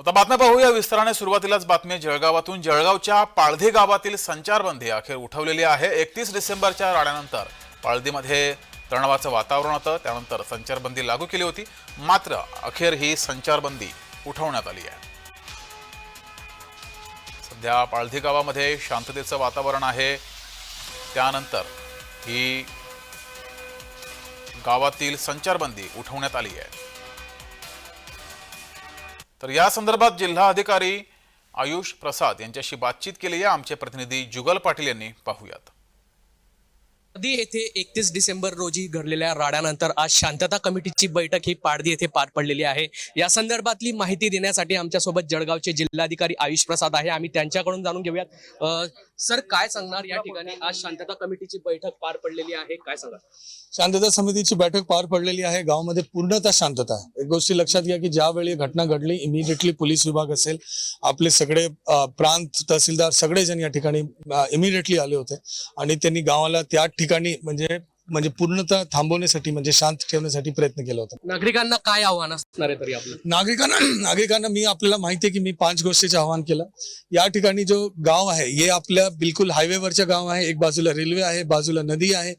आता बातम्या पाहूया. विस्ताराने सुरुवातीलाच बातमी. जळगावातून जळगावच्या पाळधी गावातील संचारबंदी अखेर उठवलेली आहे. एकतीस डिसेंबरच्या राड्यानंतर पाळधीमध्ये तणावाचं वातावरण होतं. त्यानंतर संचारबंदी लागू केली होती. मात्र अखेर ही संचारबंदी उठवण्यात आली आहे. सध्या पाळधी गावामध्ये शांततेचं वातावरण आहे. त्यानंतर ही गावातील संचारबंदी उठवण्यात आली आहे. तर या संदर्भात जिल्हा अधिकारी आयुष प्रसाद यांच्याशी बातचीत केली आहे. आमचे प्रतिनिधी जुगल पाटील यांनी पाहूयात. पारधी येथे एकतीस डिसेंबर रोजी घडलेल्या राड्यानंतर आज शांतता कमिटीची बैठक ही पारधी येथे पार पडलेली आहे. या संदर्भातली माहिती देण्यासाठी आमच्यासोबत जळगावचे जिल्हाधिकारी आयुष प्रसाद आहे. आम्ही त्यांच्याकडून जाणून घेऊयात. सर काय सांगणार या ठिकाणी? आज शांतता कमिटीची बैठक पार पडलेली आहे. काय सांगणार शांतता समितीची बैठक पार पडलेली आहे. गावामध्ये पूर्णतः शांतता आहे. एक गोष्टी लक्षात घ्या की ज्यावेळी घटना घडली इमिडिएटली पोलीस विभाग असेल आपले सगळे प्रांत तहसीलदार सगळेजण या ठिकाणी इमिडिएटली आले होते. आणि त्यांनी गावाला त्या ठिकाणी ठिकाणी म्हणजे म्हणजे पूर्णतः थांबवण्यासाठी म्हणजे शांत ठेवण्यासाठी प्रयत्न केला होता. नागरिकांना काय आव्हान असणार आहे तरी आपलं? नागरिकांना नागरिकांना मी आपल्याला माहिती आहे की मी पाच गोष्टीचं आवाहन केलं. या ठिकाणी जो गाव आहे हे आपल्या बिलकुल हायवेवरचं गाव आहे. एक बाजूला रेल्वे आहे बाजूला नदी आहे.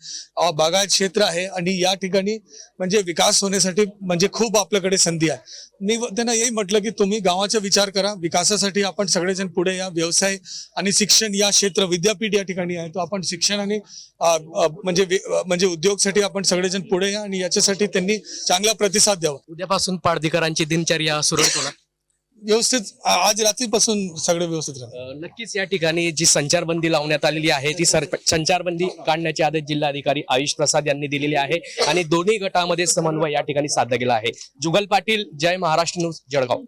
बागायत क्षेत्र आहे आणि या ठिकाणी म्हणजे विकास होण्यासाठी म्हणजे खूप आपल्याकडे संधी आहे. मी त्यांना यही म्हटलं की तुम्ही गावाचा विचार करा. विकासासाठी आपण सगळेजण पुढे या. व्यवसाय आणि शिक्षण या क्षेत्र विद्यापीठ या ठिकाणी आहे. तो आपण शिक्षण आणि म्हणजे अ, म्हणजे उद्योगसाठी आपण सगळेजण पुढे या आणि याच्यासाठी त्यांनी चांगला प्रतिसाद द्यावा. उद्यापासून पारधीकरांची दिनचर्या सुरळीत होणार? व्यवस्थित आज रात्रीपासून सगळे व्यवस्थित राहणार. नक्कीच या ठिकाणी जी संचारबंदी लावण्यात आलेली आहे ती सर संचारबंदी काढण्याची आदेश जिल्हाधिकारी आयुष प्रसाद यांनी दिलेली आहे आणि दोन्ही गटामध्ये समन्वय या ठिकाणी साधला गेला आहे. जुगल पाटील जय महाराष्ट्र न्यूज जळगाव.